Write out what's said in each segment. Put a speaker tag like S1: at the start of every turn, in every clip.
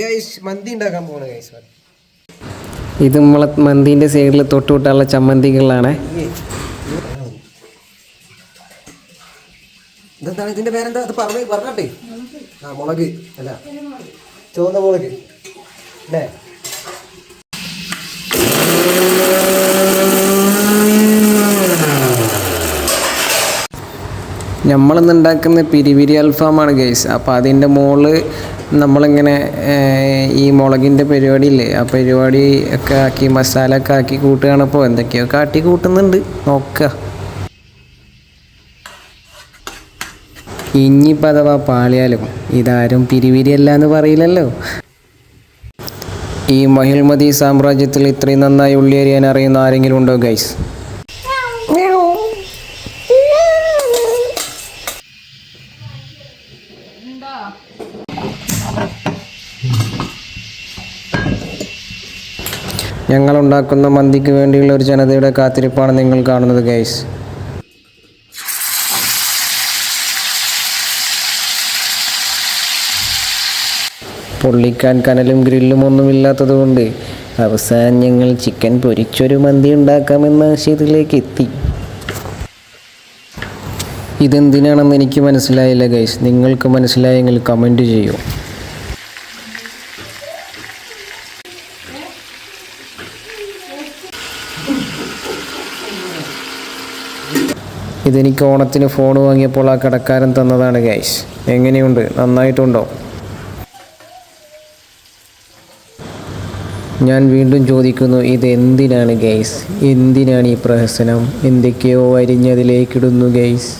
S1: Guys മന്തി ഉണ്ടാക്കാൻ പോണ guys
S2: ഇത് നമ്മളെ മന്തിന്റെ സൈഡിൽ തൊട്ടുവിട്ടുള്ള ചമ്മന്തികളാണ്.
S1: ഇതെന്താണ്? ഇതിന്റെ പേരെന്താ? അത് പറഞ്ഞു പറഞ്ഞാട്ടെ. ആ മുളക്. അല്ല. ചുവന്ന മുളക്. അല്ലേ?
S2: നമ്മളിന്ന് ഉണ്ടാക്കുന്ന പിരിവിരി അൽഫാമാണ് ഗൈസ് അപ്പോൾ അതിന്റെ മുകളിൽ നമ്മളിങ്ങനെ ഈ മുളകിന്റെ പരിപാടിയില്ലേ ആ പരിപാടി ഒക്കെ ആക്കി മസാല ഒക്കെ ആക്കി കൂട്ടുകയാണ് ഇപ്പോൾ എന്തൊക്കെയോ കാട്ടി കൂട്ടുന്നുണ്ട്. നോക്കുക ഇനിയിപ്പോൾ അഥവാ പാളിയാലും ഇതാരും പിരിവിരിയല്ല എന്ന് പറയില്ലല്ലോ. ഈ മഹിൽമതി സാമ്രാജ്യത്തിൽ ഇത്രയും നന്നായി ഉള്ളിയറിയാൻ അറിയുന്ന ആരെങ്കിലും ഉണ്ടോ ഗൈസ് ഞങ്ങൾ ഉണ്ടാക്കുന്ന മന്തിക്ക് വേണ്ടിയുള്ള ഒരു ജനതയുടെ കാത്തിരിപ്പാണ് നിങ്ങൾ കാണുന്നത് ഗൈസ് പൊള്ളിക്കാൻ കനലും ഗ്രില്ലും ഒന്നുമില്ലാത്തത് കൊണ്ട് അവസാനം ഞങ്ങൾ ചിക്കൻ പൊരിച്ചൊരു മന്തി ഉണ്ടാക്കാമെന്ന ആശയത്തിലേക്ക് എത്തി. ഇതെന്തിനാണെന്ന് എനിക്ക് മനസ്സിലായില്ല ഗൈസ് നിങ്ങൾക്ക് മനസ്സിലായെങ്കിൽ കമന്റ് ചെയ്യൂ. ഇതെനിക്ക് ഓണത്തിന് ഫോൺ വാങ്ങിയപ്പോൾ ആ കടക്കാരൻ തന്നതാണ് ഗൈസ് എങ്ങനെയുണ്ട്? നന്നായിട്ടുണ്ടോ? ഞാൻ വീണ്ടും ചോദിക്കുന്നു ഇത് എന്തിനാണ് ഗൈസ് എന്തിനാണ് ഈ പ്രഹസനം? എന്തൊക്കെയോ അരിഞ്ഞതിലേക്കിടുന്നു ഗൈസ്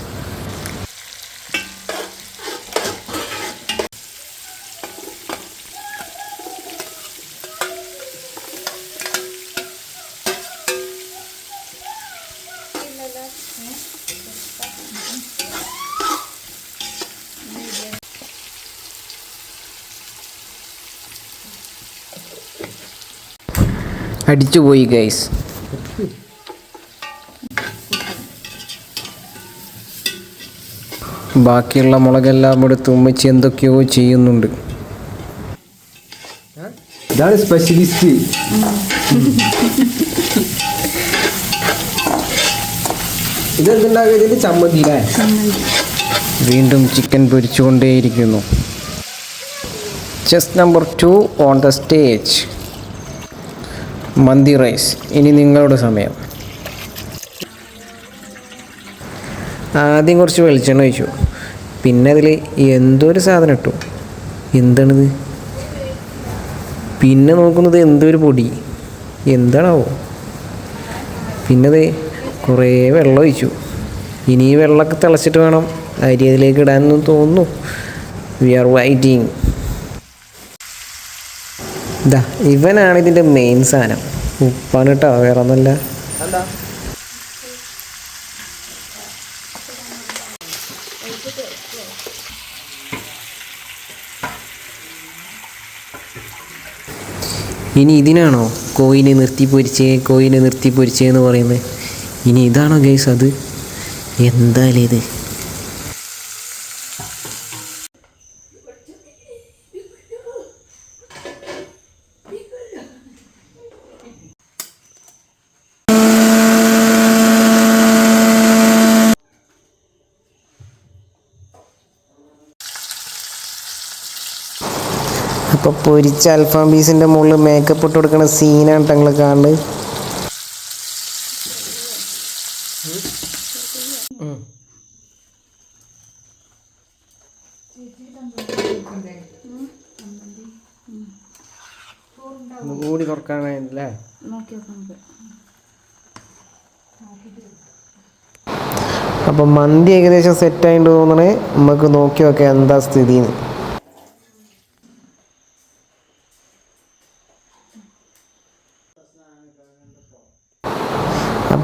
S2: അടിച്ചുപോയി ഗൈസ് ബാക്കിയുള്ള മുളകെല്ലാം എടുത്ത് ഉമ്മച്ചി എന്തൊക്കെയോ ചെയ്യുന്നുണ്ട്.
S1: ഇതാണ് സ്പെഷ്യലിസ്റ്റ് ചമ്മന്തി അല്ലേ?
S2: വീണ്ടും chicken പൊരിച്ചുകൊണ്ടേയിരിക്കുന്നു. Chest number two on the stage mandi rice. ഇനി നിങ്ങളുടെ സമയം. ആദ്യം കുറച്ച് വെളിച്ചെണ്ണ ഒഴിച്ചു. പിന്നെ അതിൽ എന്തൊരു സാധനം ഇട്ടു. എന്താണിത്? പിന്നെ നോക്കുന്നത് എന്തോ ഒരു പൊടി? എന്താണാവോ? പിന്നത് കുറേ വെള്ളം ഒഴിച്ചു. ഇനി വെള്ളമൊക്കെ തിളച്ചിട്ട് വേണം അരി അതിലേക്ക് ഇടാനെന്ന് തോന്നുന്നു. വി ആർ വൈറ്റിങ് ഇതാ ഇവനാണ് ഇതിന്റെ മെയിൻ സാധനം. ഉപ്പാണ് കേട്ടോ വേറെ ഒന്നല്ല ഇനി ഇതിനാണോ കോയിനെ നിർത്തി പൊരിച്ചേ കോയിനെ നിർത്തി പൊരിച്ചേ എന്ന് പറയുന്നത്? ഇനി ഇതാണോ ഗൈസ് അത്? എന്തായാലും ഇത്? അപ്പോൾ പൊരിച്ച അൽഫാം പീസിന്റെ മുകളിൽ മേക്കപ്പ് ഇട്ട് കൊടുക്കണ സീനാണ് ഞങ്ങൾ കാണുന്നത്
S1: മൂടി കുറക്കാനല്ലേ
S2: അപ്പം മന്തി ഏകദേശം സെറ്റ് സെറ്റായിട്ട് തോന്നണേ. നമുക്ക് നോക്കി നോക്കാം എന്താ സ്ഥിതിന്ന്.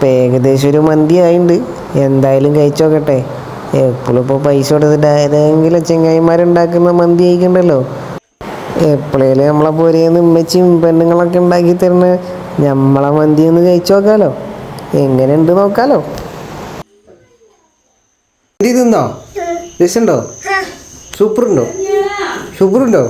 S2: അപ്പം ഏകദേശം ഒരു മന്തി ആയിട്ടുണ്ട് എന്തായാലും കഴിച്ചു നോക്കട്ടെ. എപ്പോഴും ഇപ്പോൾ പൈസ കൊടുത്തിട്ട് ഏതെങ്കിലും ചെങ്ങായിമാരുണ്ടാക്കുന്ന മന്തി കഴിക്കണ്ടല്ലോ എപ്പോഴേലും നമ്മളെ പോരേന്ന് ഉമ്മച്ചിയും പെണ്ണുങ്ങളൊക്കെ ഉണ്ടാക്കി തരുന്ന നമ്മളെ മന്തി ഒന്ന് കഴിച്ചു നോക്കാലോ. എങ്ങനെയുണ്ട് നോക്കാലോ.
S1: തിന്നോ? രസമുണ്ടോ സൂപ്പർ ഉണ്ടോ സൂപ്പർ ഉണ്ടോ